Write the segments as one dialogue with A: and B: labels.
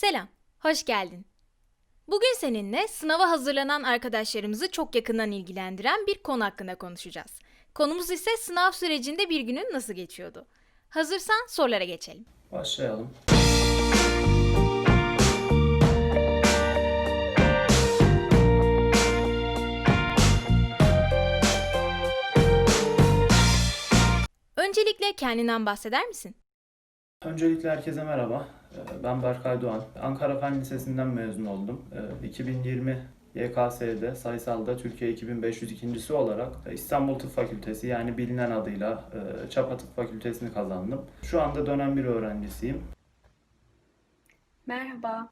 A: Selam, hoş geldin. Bugün seninle sınava hazırlanan arkadaşlarımızı çok yakından ilgilendiren bir konu hakkında konuşacağız. Konumuz ise sınav sürecinde bir günün nasıl geçiyordu. Hazırsan sorulara geçelim.
B: Başlayalım.
A: Öncelikle kendinden bahseder misin?
B: Öncelikle herkese merhaba. Ee, Ben Berkay Doğan. Ankara Fen Lisesi'nden mezun oldum. Ee, 2020 YKS'de sayısalda Türkiye 2502.si olarak İstanbul Tıp Fakültesi yani bilinen adıyla e, Çapa Tıp Fakültesini kazandım. Şu anda dönem bir öğrencisiyim.
C: Merhaba,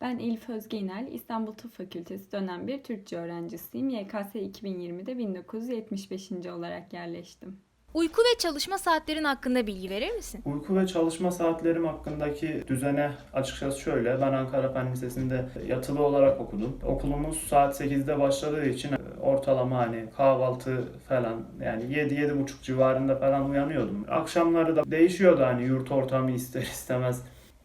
C: ben Elif Özge İnel, İstanbul Tıp Fakültesi dönem bir Türkçe öğrencisiyim. YKS 2020'de 1975. olarak yerleştim.
A: Uyku ve çalışma saatlerin hakkında bilgi verir misin?
B: Uyku ve çalışma saatlerim hakkındaki düzene açıkçası şöyle. Ben Ankara Fen Lisesi'nde yatılı olarak okudum. Okulumuz saat 8'de başladığı için e, ortalama hani kahvaltı falan yani 7-7.30 civarında falan uyanıyordum. Akşamları da değişiyordu hani yurt ortamı ister istemez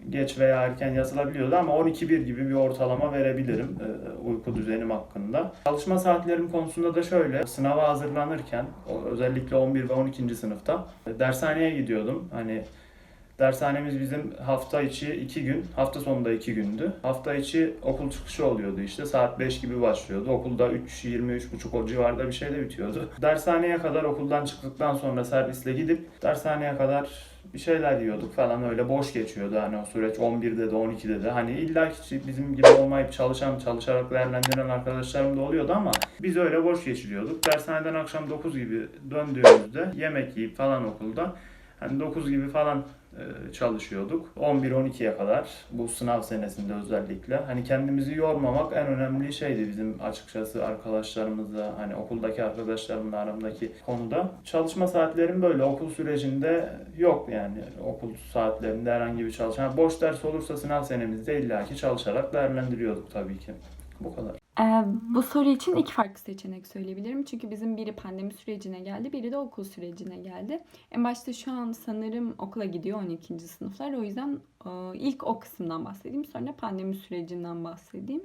B: geç veya erken yatılabiliyordu ama 12-1 gibi bir ortalama verebilirim e, uyku düzenim hakkında. Çalışma saatlerim konusunda da şöyle, sınava hazırlanırken özellikle 11 ve 12. sınıfta e, dershaneye gidiyordum. Hani dershanemiz bizim hafta içi 2 gün, hafta sonunda 2 gündü. Hafta içi okul çıkışı oluyordu işte saat 5 gibi başlıyordu. Okulda 3-23.30 o civarda bir şey de bitiyordu. Dershaneye kadar okuldan çıktıktan sonra servisle gidip dershaneye kadar bir şeyler yiyorduk falan öyle boş geçiyordu hani o süreç 11'de de 12'de de hani illa ki bizim gibi olmayıp çalışan çalışarak değerlendiren arkadaşlarım da oluyordu ama biz öyle boş geçiriyorduk. Dershaneden akşam 9 gibi döndüğümüzde yemek yiyip falan okulda hani 9 gibi falan çalışıyorduk. 11-12'ye kadar bu sınav senesinde özellikle. Hani kendimizi yormamak en önemli şeydi bizim açıkçası arkadaşlarımızla hani okuldaki arkadaşlarımla aramdaki konuda. Çalışma saatlerim böyle okul sürecinde yok yani okul saatlerinde herhangi bir çalışma. Boş ders olursa sınav senemizde illaki çalışarak değerlendiriyorduk tabii ki. Bu kadar.
C: Ee, bu soru için iki farklı seçenek söyleyebilirim. Çünkü bizim biri pandemi sürecine geldi, biri de okul sürecine geldi. En başta şu an sanırım okula gidiyor 12. sınıflar. O yüzden e, ilk o kısımdan bahsedeyim. Sonra pandemi sürecinden bahsedeyim.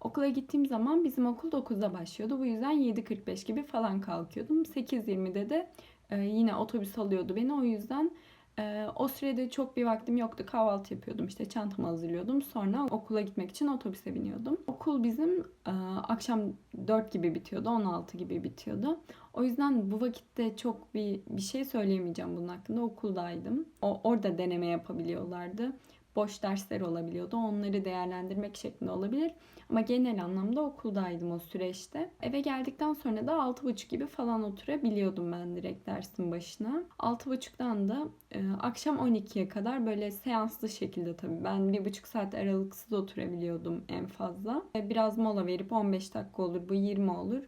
C: Okula gittiğim zaman bizim okul 9'da başlıyordu. Bu yüzden 7.45 gibi falan kalkıyordum. 8.20'de de e, yine otobüs alıyordu beni. O yüzden e, o sürede çok bir vaktim yoktu. Kahvaltı yapıyordum işte çantamı hazırlıyordum. Sonra okula gitmek için otobüse biniyordum. Okul bizim e, akşam 4 gibi bitiyordu. 16 gibi bitiyordu. O yüzden bu vakitte çok bir bir şey söyleyemeyeceğim bunun hakkında. Okuldaydım. O, orada deneme yapabiliyorlardı. Boş dersler olabiliyordu. Onları değerlendirmek şeklinde olabilir. Ama genel anlamda okuldaydım o süreçte. Eve geldikten sonra da 6.30 gibi falan oturabiliyordum ben direkt dersin başına. 6.30'dan da e, akşam 12'ye kadar böyle seanslı şekilde tabii. Ben bir buçuk saat aralıksız oturabiliyordum en fazla. E, Biraz mola verip 15 dakika olur, bu 20 olur.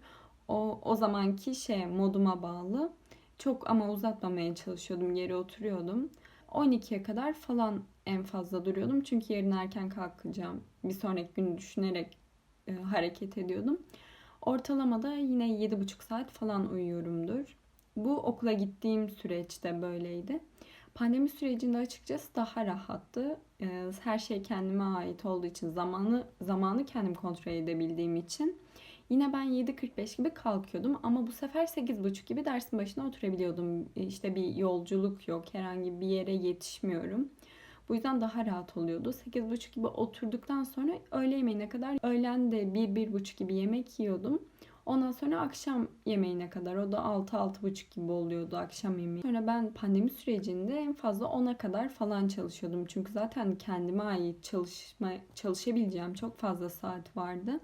C: O, o zamanki şey moduma bağlı. Çok ama uzatmamaya çalışıyordum. Geri oturuyordum. 12'ye kadar falan en fazla duruyordum. Çünkü yarın erken kalkacağım. Bir sonraki günü düşünerek e, hareket ediyordum. Ortalamada yine 7,5 saat falan uyuyorumdur. Bu okula gittiğim süreçte böyleydi. Pandemi sürecinde açıkçası daha rahattı. E, Her şey kendime ait olduğu için zamanı zamanı kendim kontrol edebildiğim için Yine ben 7.45 gibi kalkıyordum ama bu sefer 8.30 gibi dersin başına oturabiliyordum. İşte bir yolculuk yok, herhangi bir yere yetişmiyorum. Bu yüzden daha rahat oluyordu. 8.30 gibi oturduktan sonra öğle yemeğine kadar öğlen de 1-1.30 gibi yemek yiyordum. Ondan sonra akşam yemeğine kadar o da 6-6.30 gibi oluyordu akşam yemeği. Sonra ben pandemi sürecinde en fazla 10'a kadar falan çalışıyordum. Çünkü zaten kendime ait çalışma çalışabileceğim çok fazla saat vardı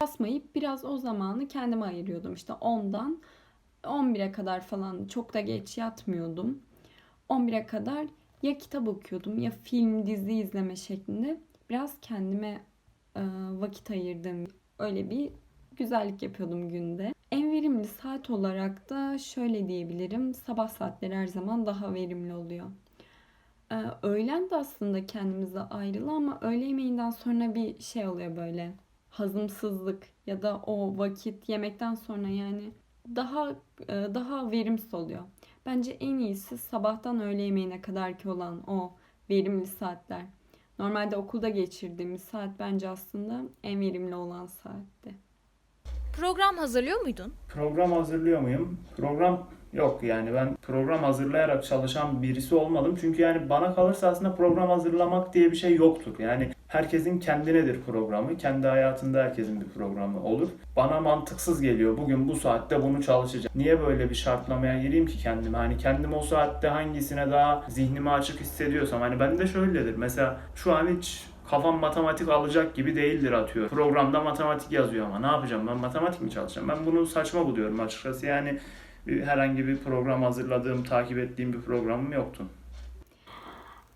C: basmayıp biraz o zamanı kendime ayırıyordum. İşte 10'dan 11'e kadar falan çok da geç yatmıyordum. 11'e kadar ya kitap okuyordum ya film, dizi izleme şeklinde biraz kendime e, vakit ayırdım. Öyle bir güzellik yapıyordum günde. En verimli saat olarak da şöyle diyebilirim. Sabah saatleri her zaman daha verimli oluyor. Ee, öğlen de aslında kendimize ayrılı ama öğle yemeğinden sonra bir şey oluyor böyle hazımsızlık ya da o vakit yemekten sonra yani daha e, daha verimsiz oluyor. Bence en iyisi sabahtan öğle yemeğine kadarki olan o verimli saatler. Normalde okulda geçirdiğimiz saat bence aslında en verimli olan saatti.
A: Program hazırlıyor muydun?
B: Program hazırlıyor muyum? Program yok yani ben program hazırlayarak çalışan birisi olmadım. Çünkü yani bana kalırsa aslında program hazırlamak diye bir şey yoktur. Yani herkesin kendinedir programı. Kendi hayatında herkesin bir programı olur. Bana mantıksız geliyor. Bugün bu saatte bunu çalışacağım. Niye böyle bir şartlamaya gireyim ki kendime? Hani kendim o saatte hangisine daha zihnimi açık hissediyorsam. Hani ben de şöyledir. Mesela şu an hiç kafam matematik alacak gibi değildir atıyor. Programda matematik yazıyor ama ne yapacağım ben matematik mi çalışacağım? Ben bunu saçma buluyorum açıkçası. Yani herhangi bir program hazırladığım, takip ettiğim bir programım yoktu.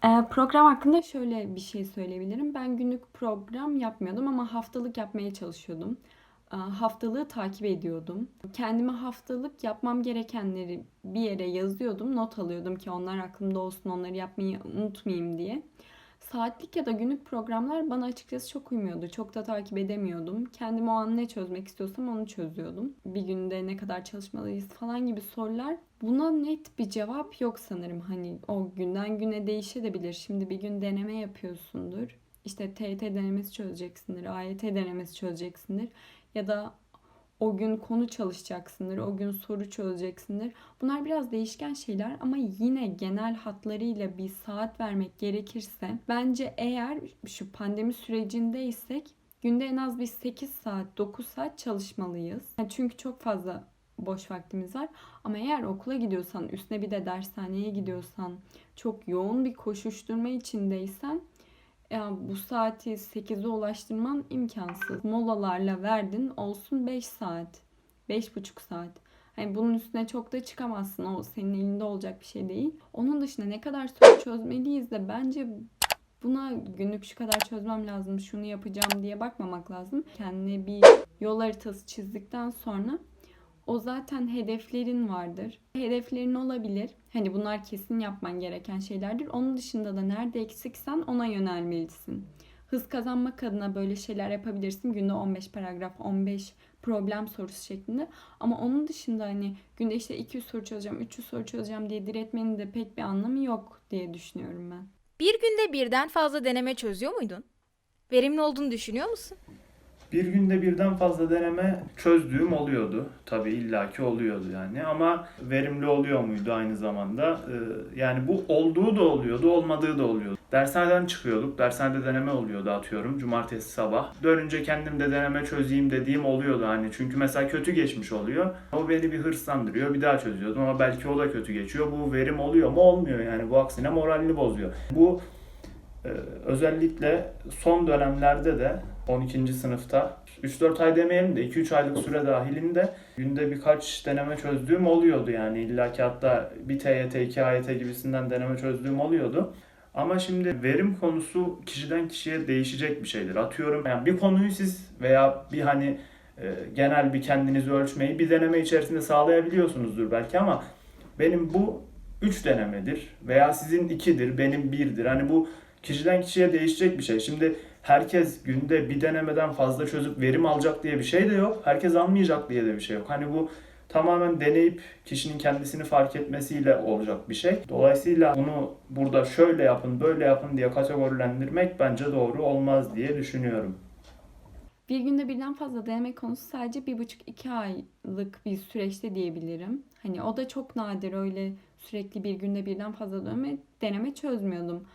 C: Ee, program hakkında şöyle bir şey söyleyebilirim. Ben günlük program yapmıyordum ama haftalık yapmaya çalışıyordum. Ee, Haftalığı takip ediyordum. Kendime haftalık yapmam gerekenleri bir yere yazıyordum. Not alıyordum ki onlar aklımda olsun, onları yapmayı unutmayayım diye. Saatlik ya da günlük programlar bana açıkçası çok uymuyordu. Çok da takip edemiyordum. Kendim o an ne çözmek istiyorsam onu çözüyordum. Bir günde ne kadar çalışmalıyız falan gibi sorular. Buna net bir cevap yok sanırım. Hani o günden güne değişebilir. Şimdi bir gün deneme yapıyorsundur. İşte TYT denemesi çözeceksindir, AYT denemesi çözeceksindir. Ya da o gün konu çalışacaksındır, o gün soru çözeceksindir. Bunlar biraz değişken şeyler ama yine genel hatlarıyla bir saat vermek gerekirse bence eğer şu pandemi sürecindeysek günde en az bir 8 saat, 9 saat çalışmalıyız. Yani çünkü çok fazla boş vaktimiz var. Ama eğer okula gidiyorsan, üstüne bir de dershaneye gidiyorsan, çok yoğun bir koşuşturma içindeysen ya bu saati 8'e ulaştırman imkansız. Molalarla verdin olsun 5 saat. 5,5 saat. Hani bunun üstüne çok da çıkamazsın. O senin elinde olacak bir şey değil. Onun dışında ne kadar soru çözmeliyiz de bence buna günlük şu kadar çözmem lazım, şunu yapacağım diye bakmamak lazım. Kendine bir yol haritası çizdikten sonra o zaten hedeflerin vardır. Hedeflerin olabilir. Hani bunlar kesin yapman gereken şeylerdir. Onun dışında da nerede eksiksen ona yönelmelisin. Hız kazanmak adına böyle şeyler yapabilirsin. Günde 15 paragraf, 15 problem sorusu şeklinde. Ama onun dışında hani günde işte 200 soru çözeceğim, 300 soru çözeceğim diye diretmenin de pek bir anlamı yok diye düşünüyorum ben.
A: Bir günde birden fazla deneme çözüyor muydun? Verimli olduğunu düşünüyor musun?
B: Bir günde birden fazla deneme çözdüğüm oluyordu. Tabii illaki oluyordu yani ama verimli oluyor muydu aynı zamanda? Ee, yani bu olduğu da oluyordu, olmadığı da oluyordu. Dershaneden çıkıyorduk. Dershanede deneme oluyordu atıyorum cumartesi sabah. Dönünce kendim de deneme çözeyim dediğim oluyordu hani. Çünkü mesela kötü geçmiş oluyor. O beni bir hırslandırıyor. Bir daha çözüyordum ama belki o da kötü geçiyor. Bu verim oluyor mu? Olmuyor yani. Bu aksine moralini bozuyor. Bu ee, özellikle son dönemlerde de 12. sınıfta 3-4 ay demeyelim de 2-3 aylık süre dahilinde günde birkaç deneme çözdüğüm oluyordu yani illaki hatta bir TYT, 2 AYT gibisinden deneme çözdüğüm oluyordu. Ama şimdi verim konusu kişiden kişiye değişecek bir şeydir. Atıyorum yani bir konuyu siz veya bir hani e, genel bir kendinizi ölçmeyi bir deneme içerisinde sağlayabiliyorsunuzdur belki ama benim bu 3 denemedir veya sizin 2'dir, benim 1'dir. Hani bu kişiden kişiye değişecek bir şey. Şimdi herkes günde bir denemeden fazla çözüp verim alacak diye bir şey de yok. Herkes almayacak diye de bir şey yok. Hani bu tamamen deneyip kişinin kendisini fark etmesiyle olacak bir şey. Dolayısıyla bunu burada şöyle yapın, böyle yapın diye kategorilendirmek bence doğru olmaz diye düşünüyorum.
C: Bir günde birden fazla deneme konusu sadece bir buçuk iki aylık bir süreçte diyebilirim. Hani o da çok nadir öyle sürekli bir günde birden fazla deneme, deneme çözmüyordum.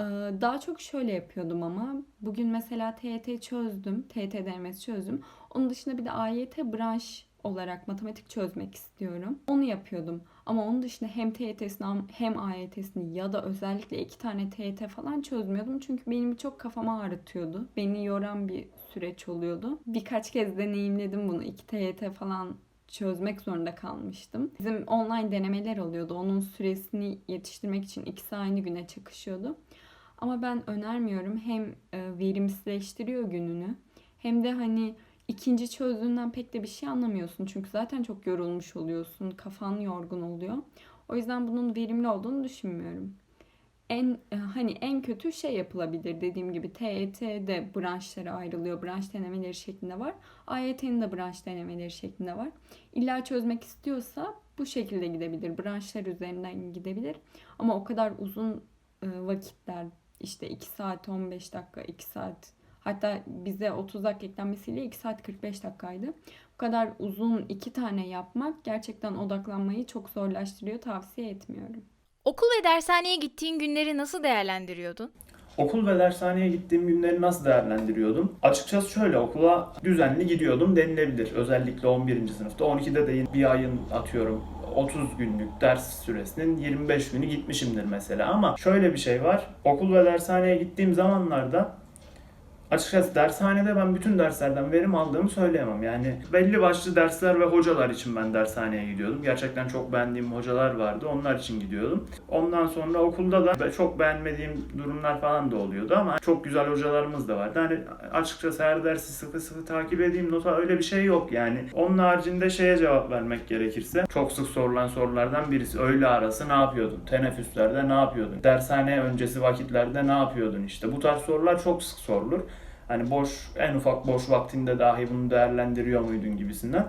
C: Ee, Daha çok şöyle yapıyordum ama bugün mesela TYT çözdüm, TYT denemesi çözdüm. Onun dışında bir de AYT branş olarak matematik çözmek istiyorum. Onu yapıyordum. Ama onun dışında hem TYT'sini hem AYT'sini ya da özellikle iki tane TYT falan çözmüyordum. Çünkü benim çok kafama ağrıtıyordu. Beni yoran bir süreç oluyordu. Birkaç kez deneyimledim bunu. İki TYT falan çözmek zorunda kalmıştım. Bizim online denemeler oluyordu. Onun süresini yetiştirmek için ikisi aynı güne çakışıyordu. Ama ben önermiyorum. Hem e, verimsizleştiriyor gününü hem de hani ikinci çözdüğünden pek de bir şey anlamıyorsun. Çünkü zaten çok yorulmuş oluyorsun. Kafan yorgun oluyor. O yüzden bunun verimli olduğunu düşünmüyorum. En e, hani en kötü şey yapılabilir dediğim gibi TYT'de branşlara ayrılıyor. Branş denemeleri şeklinde var. AYT'nin de branş denemeleri şeklinde var. İlla çözmek istiyorsa bu şekilde gidebilir. Branşlar üzerinden gidebilir. Ama o kadar uzun e, vakitler işte 2 saat 15 dakika, 2 saat hatta bize 30 dakika eklenmesiyle 2 saat 45 dakikaydı. Bu kadar uzun iki tane yapmak gerçekten odaklanmayı çok zorlaştırıyor. Tavsiye etmiyorum.
A: Okul ve dershaneye gittiğin günleri nasıl değerlendiriyordun?
B: Okul ve dershaneye gittiğim günleri nasıl değerlendiriyordum? Açıkçası şöyle okula düzenli gidiyordum denilebilir. Özellikle 11. sınıfta. 12'de de bir ayın atıyorum 30 günlük ders süresinin 25 günü gitmişimdir mesela. Ama şöyle bir şey var. Okul ve dershaneye gittiğim zamanlarda Açıkçası dershanede ben bütün derslerden verim aldığımı söyleyemem. Yani belli başlı dersler ve hocalar için ben dershaneye gidiyordum. Gerçekten çok beğendiğim hocalar vardı. Onlar için gidiyordum. Ondan sonra okulda da çok beğenmediğim durumlar falan da oluyordu ama çok güzel hocalarımız da vardı. Hani açıkçası her dersi sıkı sıkı takip edeyim nota öyle bir şey yok yani. Onun haricinde şeye cevap vermek gerekirse çok sık sorulan sorulardan birisi öğle arası ne yapıyordun? Teneffüslerde ne yapıyordun? Dershane öncesi vakitlerde ne yapıyordun? İşte bu tarz sorular çok sık sorulur. Hani boş, en ufak boş vaktinde dahi bunu değerlendiriyor muydun gibisinden.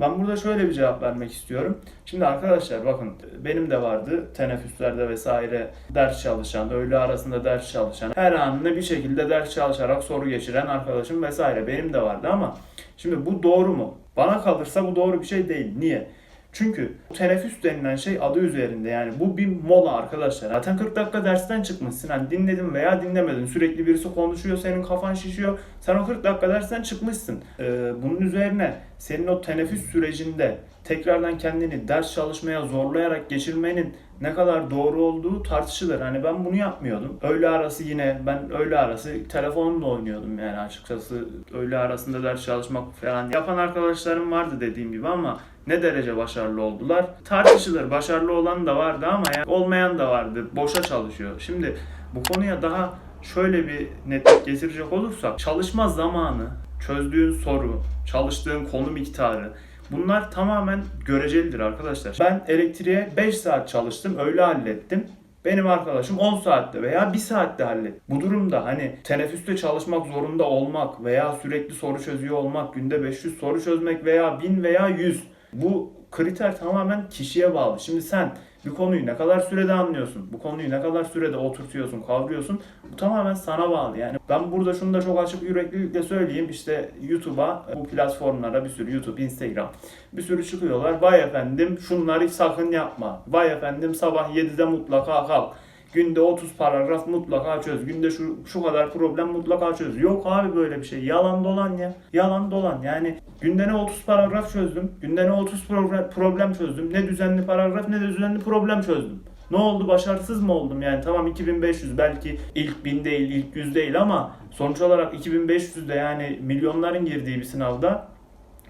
B: Ben burada şöyle bir cevap vermek istiyorum. Şimdi arkadaşlar bakın benim de vardı teneffüslerde vesaire ders çalışan, öğle arasında ders çalışan, her anında bir şekilde ders çalışarak soru geçiren arkadaşım vesaire benim de vardı ama şimdi bu doğru mu? Bana kalırsa bu doğru bir şey değil. Niye? Çünkü teneffüs denilen şey adı üzerinde yani bu bir mola arkadaşlar. Zaten 40 dakika dersten çıkmışsın. Hani dinledin veya dinlemedin. Sürekli birisi konuşuyor, senin kafan şişiyor. Sen o 40 dakika dersten çıkmışsın. Ee, bunun üzerine senin o teneffüs sürecinde tekrardan kendini ders çalışmaya zorlayarak geçirmenin ne kadar doğru olduğu tartışılır. Hani ben bunu yapmıyordum. Öğle arası yine ben öğle arası telefonumla oynuyordum yani açıkçası. Öğle arasında ders çalışmak falan yapan arkadaşlarım vardı dediğim gibi ama ne derece başarılı oldular? Tartışılır. Başarılı olan da vardı ama yani olmayan da vardı. Boşa çalışıyor. Şimdi bu konuya daha şöyle bir netlik getirecek olursak çalışma zamanı, çözdüğün soru, çalıştığın konu miktarı bunlar tamamen görecelidir arkadaşlar. Ben elektriğe 5 saat çalıştım, öyle hallettim. Benim arkadaşım 10 saatte veya 1 saatte hallet. Bu durumda hani teneffüste çalışmak zorunda olmak veya sürekli soru çözüyor olmak, günde 500 soru çözmek veya 1000 veya 100 bu kriter tamamen kişiye bağlı. Şimdi sen bir konuyu ne kadar sürede anlıyorsun, bu konuyu ne kadar sürede oturtuyorsun, kavruyorsun bu tamamen sana bağlı. Yani ben burada şunu da çok açık yüreklilikle söyleyeyim. İşte YouTube'a, bu platformlara bir sürü YouTube, Instagram bir sürü çıkıyorlar. Vay efendim şunları sakın yapma. Vay efendim sabah 7'de mutlaka kalk. Günde 30 paragraf mutlaka çöz. Günde şu şu kadar problem mutlaka çöz. Yok abi böyle bir şey. Yalan dolan ya. Yalan dolan. Yani günde ne 30 paragraf çözdüm. Günde ne 30 problem, çözdüm. Ne düzenli paragraf ne düzenli problem çözdüm. Ne oldu? Başarısız mı oldum? Yani tamam 2500 belki ilk 1000 değil, ilk 100 değil ama sonuç olarak 2500'de yani milyonların girdiği bir sınavda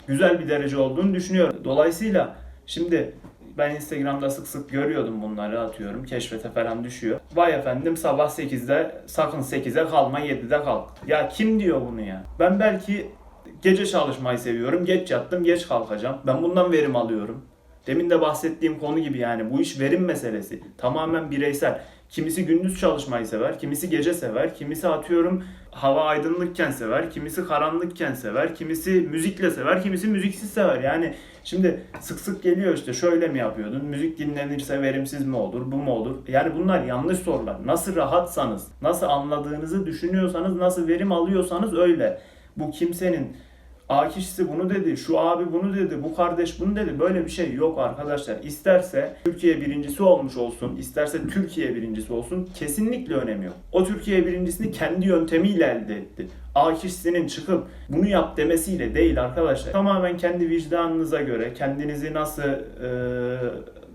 B: güzel bir derece olduğunu düşünüyorum. Dolayısıyla şimdi ben Instagram'da sık sık görüyordum bunları atıyorum. Keşfete falan düşüyor. Vay efendim sabah 8'de sakın 8'e kalma 7'de kalk. Ya kim diyor bunu ya? Ben belki gece çalışmayı seviyorum. Geç yattım geç kalkacağım. Ben bundan verim alıyorum. Demin de bahsettiğim konu gibi yani bu iş verim meselesi. Tamamen bireysel. Kimisi gündüz çalışmayı sever, kimisi gece sever, kimisi atıyorum hava aydınlıkken sever, kimisi karanlıkken sever, kimisi müzikle sever, kimisi müziksiz sever. Yani şimdi sık sık geliyor işte şöyle mi yapıyordun, müzik dinlenirse verimsiz mi olur, bu mu olur? Yani bunlar yanlış sorular. Nasıl rahatsanız, nasıl anladığınızı düşünüyorsanız, nasıl verim alıyorsanız öyle. Bu kimsenin A kişisi bunu dedi, şu abi bunu dedi, bu kardeş bunu dedi. Böyle bir şey yok arkadaşlar. İsterse Türkiye birincisi olmuş olsun, isterse Türkiye birincisi olsun kesinlikle önemi yok. O Türkiye birincisini kendi yöntemiyle elde etti. A kişisinin çıkıp bunu yap demesiyle değil arkadaşlar. Tamamen kendi vicdanınıza göre, kendinizi nasıl e,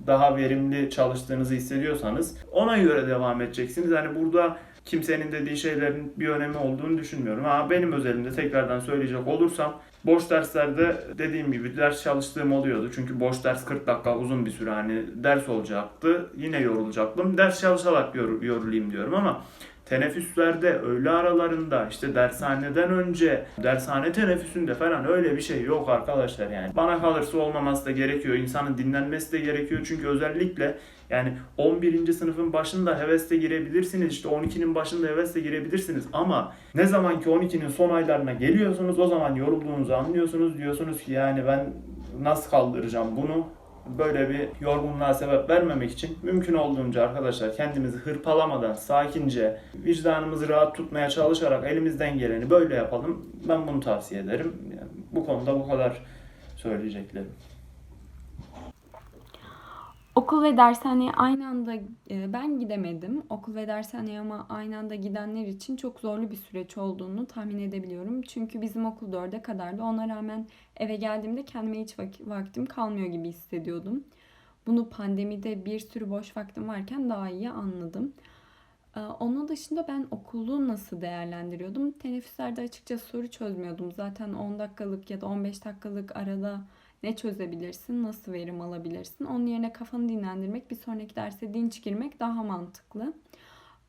B: daha verimli çalıştığınızı hissediyorsanız ona göre devam edeceksiniz. Yani burada kimsenin dediği şeylerin bir önemi olduğunu düşünmüyorum. Ha benim özelimde tekrardan söyleyecek olursam boş derslerde dediğim gibi ders çalıştığım oluyordu. Çünkü boş ders 40 dakika uzun bir süre hani ders olacaktı. Yine yorulacaktım. Ders çalışarak yor, yorulayım diyorum ama teneffüslerde, öğle aralarında, işte dershaneden önce, dershane teneffüsünde falan öyle bir şey yok arkadaşlar yani. Bana kalırsa olmaması da gerekiyor. İnsanın dinlenmesi de gerekiyor. Çünkü özellikle yani 11. sınıfın başında hevesle girebilirsiniz. işte 12'nin başında hevesle girebilirsiniz. Ama ne zaman ki 12'nin son aylarına geliyorsunuz o zaman yorulduğunuzu anlıyorsunuz. Diyorsunuz ki yani ben nasıl kaldıracağım bunu? böyle bir yorgunluğa sebep vermemek için mümkün olduğunca arkadaşlar kendimizi hırpalamadan sakince vicdanımızı rahat tutmaya çalışarak elimizden geleni böyle yapalım. Ben bunu tavsiye ederim. Yani bu konuda bu kadar söyleyeceklerim.
C: Okul ve dershaneye aynı anda e, ben gidemedim. Okul ve dershaneye ama aynı anda gidenler için çok zorlu bir süreç olduğunu tahmin edebiliyorum. Çünkü bizim okul dörde kadardı. Ona rağmen eve geldiğimde kendime hiç vak- vaktim kalmıyor gibi hissediyordum. Bunu pandemide bir sürü boş vaktim varken daha iyi anladım. Ee, Onun dışında ben okulu nasıl değerlendiriyordum? Teneffüslerde açıkçası soru çözmüyordum. Zaten 10 dakikalık ya da 15 dakikalık arada ne çözebilirsin, nasıl verim alabilirsin? Onun yerine kafanı dinlendirmek, bir sonraki derse dinç girmek daha mantıklı.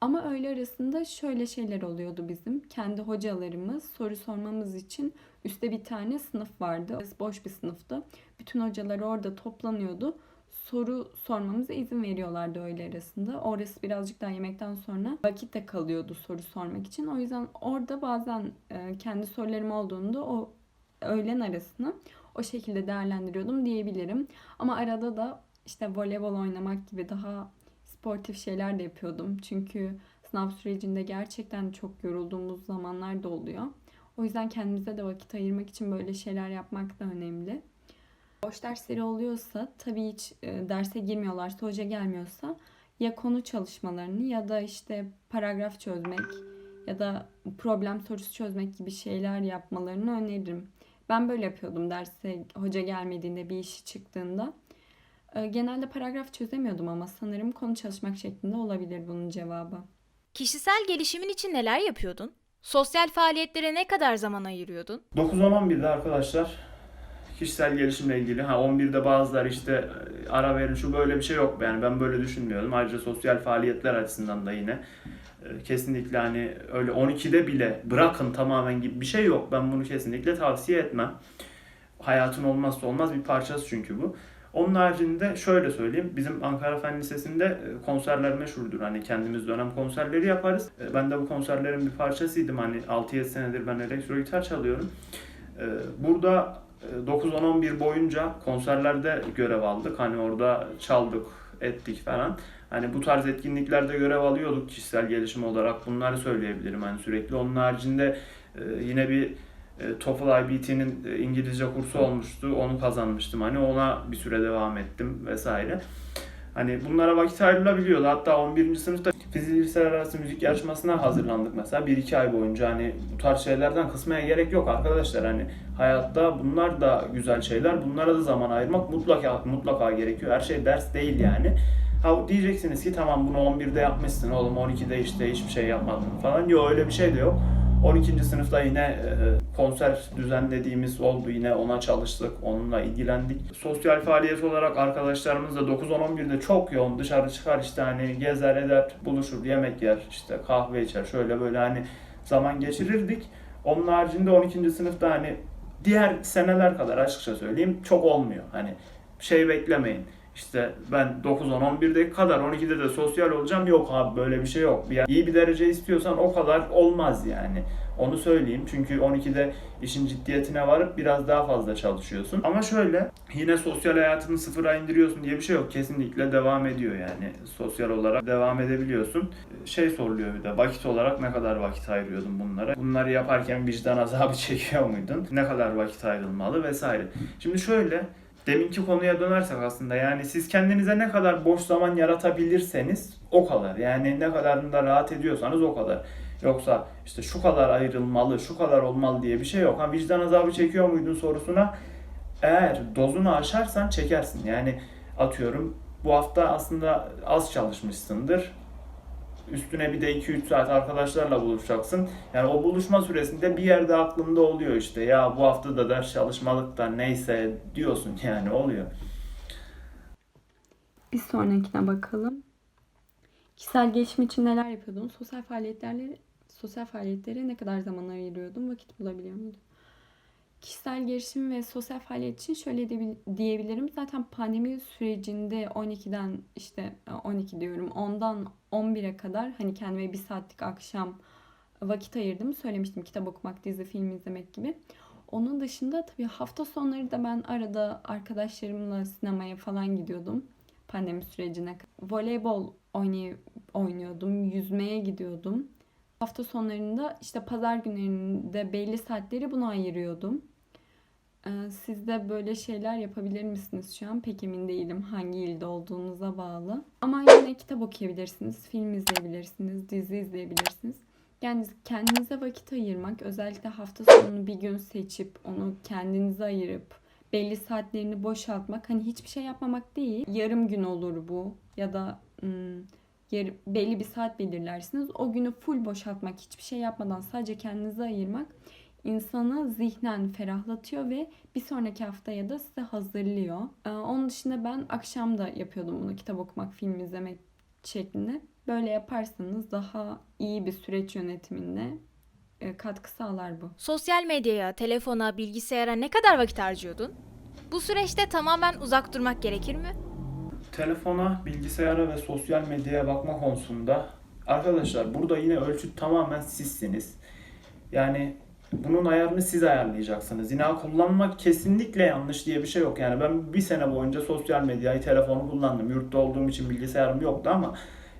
C: Ama öğle arasında şöyle şeyler oluyordu bizim. Kendi hocalarımız soru sormamız için üstte bir tane sınıf vardı. Boş bir sınıftı. Bütün hocalar orada toplanıyordu. Soru sormamıza izin veriyorlardı öğle arasında. Orası birazcık daha yemekten sonra vakit de kalıyordu soru sormak için. O yüzden orada bazen e, kendi sorularım olduğunda o öğlen arasını o şekilde değerlendiriyordum diyebilirim. Ama arada da işte voleybol oynamak gibi daha sportif şeyler de yapıyordum. Çünkü sınav sürecinde gerçekten çok yorulduğumuz zamanlar da oluyor. O yüzden kendimize de vakit ayırmak için böyle şeyler yapmak da önemli. Boş dersleri oluyorsa tabii hiç e, derse girmiyorlarsa, hoca gelmiyorsa ya konu çalışmalarını ya da işte paragraf çözmek ya da problem sorusu çözmek gibi şeyler yapmalarını öneririm. Ben böyle yapıyordum derse hoca gelmediğinde bir işi çıktığında. Ee, Genelde paragraf çözemiyordum ama sanırım konu çalışmak şeklinde olabilir bunun cevabı.
A: Kişisel gelişimin için neler yapıyordun? Sosyal faaliyetlere ne kadar zaman ayırıyordun?
B: 9-10-11'de arkadaşlar kişisel gelişimle ilgili ha 11'de bazıları işte e, ara verin şu böyle bir şey yok yani ben böyle düşünmüyorum. Ayrıca sosyal faaliyetler açısından da yine kesinlikle hani öyle 12'de bile bırakın tamamen gibi bir şey yok. Ben bunu kesinlikle tavsiye etmem. Hayatın olmazsa olmaz bir parçası çünkü bu. Onun haricinde şöyle söyleyeyim. Bizim Ankara Fen Lisesi'nde e, konserler meşhurdur. Hani kendimiz dönem konserleri yaparız. E, Ben de bu konserlerin bir parçasıydım. Hani 6-7 senedir ben elektro gitar çalıyorum. E, Burada e, 9-10-11 boyunca konserlerde görev aldık. Hani orada çaldık, ettik falan. Hani bu tarz etkinliklerde görev alıyorduk kişisel gelişim olarak. Bunları söyleyebilirim hani sürekli. Onun haricinde e, yine bir e, TOEFL IBT'nin e, İngilizce kursu olmuştu. Onu kazanmıştım. Hani ona bir süre devam ettim vesaire. Hani bunlara vakit ayrılabiliyordu. Hatta 11. sınıfta fiziksel arası müzik yarışmasına hazırlandık mesela. 1-2 ay boyunca hani bu tarz şeylerden kısmaya gerek yok arkadaşlar. Hani hayatta bunlar da güzel şeyler. Bunlara da zaman ayırmak mutlaka mutlaka gerekiyor. Her şey ders değil yani. Ha diyeceksiniz ki tamam bunu 11'de yapmışsın oğlum 12'de işte hiçbir şey yapmadın falan. Yok öyle bir şey de yok. 12. sınıfta yine e, konser düzenlediğimiz oldu. Yine ona çalıştık, onunla ilgilendik. Sosyal faaliyet olarak arkadaşlarımız da 9-10-11'de çok yoğun dışarı çıkar işte hani gezer eder, buluşur, yemek yer, işte kahve içer, şöyle böyle hani zaman geçirirdik. Onun haricinde 12. sınıfta hani diğer seneler kadar açıkça söyleyeyim çok olmuyor. Hani şey beklemeyin. İşte ben 9-10-11'deki kadar 12'de de sosyal olacağım. Yok abi böyle bir şey yok. Bir, iyi bir derece istiyorsan o kadar olmaz yani. Onu söyleyeyim. Çünkü 12'de işin ciddiyetine varıp biraz daha fazla çalışıyorsun. Ama şöyle yine sosyal hayatını sıfıra indiriyorsun diye bir şey yok. Kesinlikle devam ediyor yani. Sosyal olarak devam edebiliyorsun. Şey soruluyor bir de vakit olarak ne kadar vakit ayırıyordun bunlara? Bunları yaparken vicdan azabı çekiyor muydun? Ne kadar vakit ayrılmalı vesaire. Şimdi şöyle deminki konuya dönersek aslında yani siz kendinize ne kadar boş zaman yaratabilirseniz o kadar. Yani ne kadarında rahat ediyorsanız o kadar. Yoksa işte şu kadar ayrılmalı, şu kadar olmalı diye bir şey yok. Ha vicdan azabı çekiyor muydun sorusuna eğer dozunu aşarsan çekersin. Yani atıyorum bu hafta aslında az çalışmışsındır. Üstüne bir de 2-3 saat arkadaşlarla buluşacaksın. Yani o buluşma süresinde bir yerde aklında oluyor işte. Ya bu hafta da ders çalışmalık da neyse diyorsun yani oluyor.
C: Bir sonrakine bakalım. Kişisel gelişim için neler yapıyordun? Sosyal faaliyetlerle sosyal faaliyetlere ne kadar zaman ayırıyordun? Vakit bulabiliyor muydun? Kişisel gelişim ve sosyal faaliyet için şöyle edebil- diyebilirim. Zaten pandemi sürecinde 12'den işte 12 diyorum 10'dan 11'e kadar hani kendime bir saatlik akşam vakit ayırdım. Söylemiştim kitap okumak, dizi, film izlemek gibi. Onun dışında tabii hafta sonları da ben arada arkadaşlarımla sinemaya falan gidiyordum. Pandemi sürecine. Voleybol oynay oynuyordum, yüzmeye gidiyordum. Hafta sonlarında işte pazar günlerinde belli saatleri buna ayırıyordum. Ee, Siz de böyle şeyler yapabilir misiniz şu an? Pek emin değilim hangi ilde olduğunuza bağlı. Ama yine kitap okuyabilirsiniz, film izleyebilirsiniz, dizi izleyebilirsiniz. Yani kendinize vakit ayırmak, özellikle hafta sonunu bir gün seçip onu kendinize ayırıp belli saatlerini boşaltmak, hani hiçbir şey yapmamak değil. Yarım gün olur bu ya da hmm, yer, belli bir saat belirlersiniz. O günü full boşaltmak, hiçbir şey yapmadan sadece kendinize ayırmak insanı zihnen ferahlatıyor ve bir sonraki haftaya da size hazırlıyor. Ee, onun dışında ben akşam da yapıyordum bunu kitap okumak, film izlemek şeklinde. Böyle yaparsanız daha iyi bir süreç yönetimine e, katkı sağlar bu.
A: Sosyal medyaya, telefona, bilgisayara ne kadar vakit harcıyordun? Bu süreçte tamamen uzak durmak gerekir mi?
B: Telefona, bilgisayara ve sosyal medyaya bakma konusunda arkadaşlar burada yine ölçüt tamamen sizsiniz. Yani bunun ayarını siz ayarlayacaksınız. Yine kullanmak kesinlikle yanlış diye bir şey yok. Yani ben bir sene boyunca sosyal medyayı, telefonu kullandım. Yurtta olduğum için bilgisayarım yoktu ama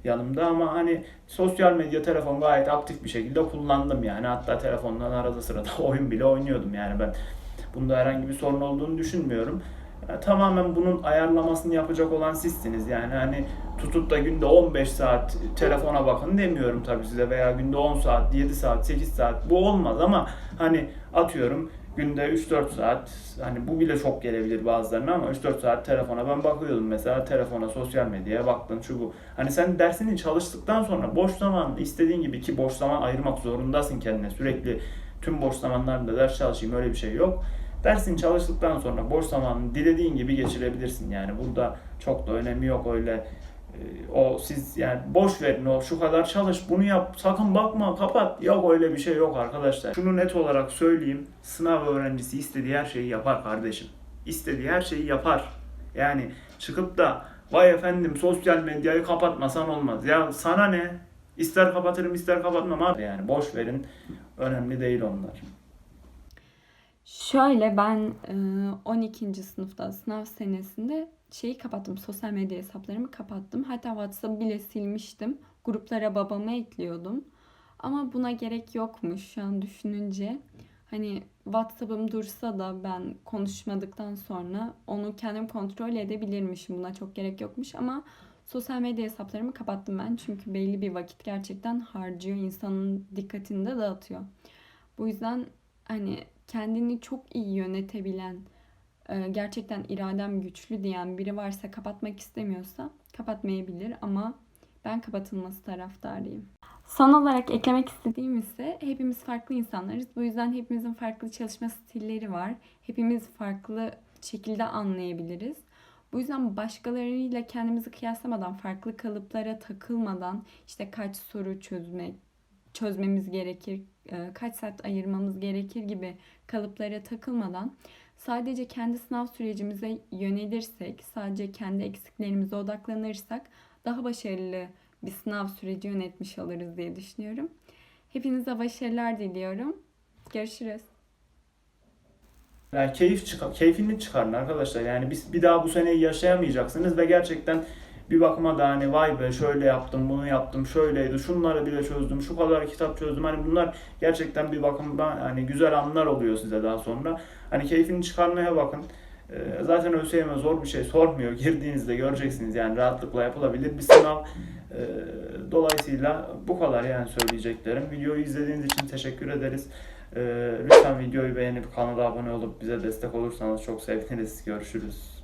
B: yanımda ama hani sosyal medya telefon gayet aktif bir şekilde kullandım yani. Hatta telefondan arada sırada oyun bile oynuyordum yani ben. Bunda herhangi bir sorun olduğunu düşünmüyorum. Yani tamamen bunun ayarlamasını yapacak olan sizsiniz. Yani hani tutup da günde 15 saat telefona bakın demiyorum tabii size veya günde 10 saat, 7 saat, 8 saat bu olmaz ama hani atıyorum günde 3-4 saat hani bu bile çok gelebilir bazılarına ama 3-4 saat telefona ben bakıyordum mesela telefona, sosyal medyaya baktım şu bu. Hani sen dersini çalıştıktan sonra boş zaman istediğin gibi ki boş zaman ayırmak zorundasın kendine sürekli tüm boş zamanlarında ders çalışayım öyle bir şey yok. Dersini çalıştıktan sonra boş zamanını dilediğin gibi geçirebilirsin. Yani burada çok da önemi yok öyle e, o siz yani boş verin o şu kadar çalış bunu yap sakın bakma kapat yok öyle bir şey yok arkadaşlar. Şunu net olarak söyleyeyim sınav öğrencisi istediği her şeyi yapar kardeşim. İstediği her şeyi yapar. Yani çıkıp da vay efendim sosyal medyayı kapatmasan olmaz. Ya sana ne? İster kapatırım ister kapatmam abi. Yani boş verin. Önemli değil onlar.
C: Şöyle ben e, 12. sınıfta sınav senesinde şeyi kapattım. Sosyal medya hesaplarımı kapattım. Hatta WhatsApp'ı bile silmiştim. Gruplara babamı ekliyordum. Ama buna gerek yokmuş şu an düşününce. Hani WhatsApp'ım dursa da ben konuşmadıktan sonra onu kendim kontrol edebilirmişim. Buna çok gerek yokmuş ama sosyal medya hesaplarımı kapattım ben. Çünkü belli bir vakit gerçekten harcıyor. insanın dikkatini de dağıtıyor. Bu yüzden hani kendini çok iyi yönetebilen, e, gerçekten iradem güçlü diyen biri varsa kapatmak istemiyorsa kapatmayabilir ama ben kapatılması taraftarıyım. Son olarak eklemek istediğim ise hepimiz farklı insanlarız. Bu yüzden hepimizin farklı çalışma stilleri var. Hepimiz farklı şekilde anlayabiliriz. Bu yüzden başkalarıyla kendimizi kıyaslamadan, farklı kalıplara takılmadan işte kaç soru çözmek, çözmemiz gerekir, kaç saat ayırmamız gerekir gibi kalıplara takılmadan sadece kendi sınav sürecimize yönelirsek, sadece kendi eksiklerimize odaklanırsak daha başarılı bir sınav süreci yönetmiş oluruz diye düşünüyorum. Hepinize başarılar diliyorum. Görüşürüz.
B: Yani keyif çıkar, keyfini çıkarın arkadaşlar. Yani biz bir daha bu seneyi yaşayamayacaksınız ve gerçekten bir bakıma da hani vay be şöyle yaptım, bunu yaptım, şöyleydi, şunları bile çözdüm, şu kadar kitap çözdüm. Hani bunlar gerçekten bir bakımdan hani güzel anlar oluyor size daha sonra. Hani keyfini çıkarmaya bakın. Ee, Zaten ÖSYM zor bir şey sormuyor. Girdiğinizde göreceksiniz yani rahatlıkla yapılabilir bir sınav. Ee, Dolayısıyla bu kadar yani söyleyeceklerim. Videoyu izlediğiniz için teşekkür ederiz. Ee, Lütfen videoyu beğenip kanala abone olup bize destek olursanız çok seviniriz. Görüşürüz.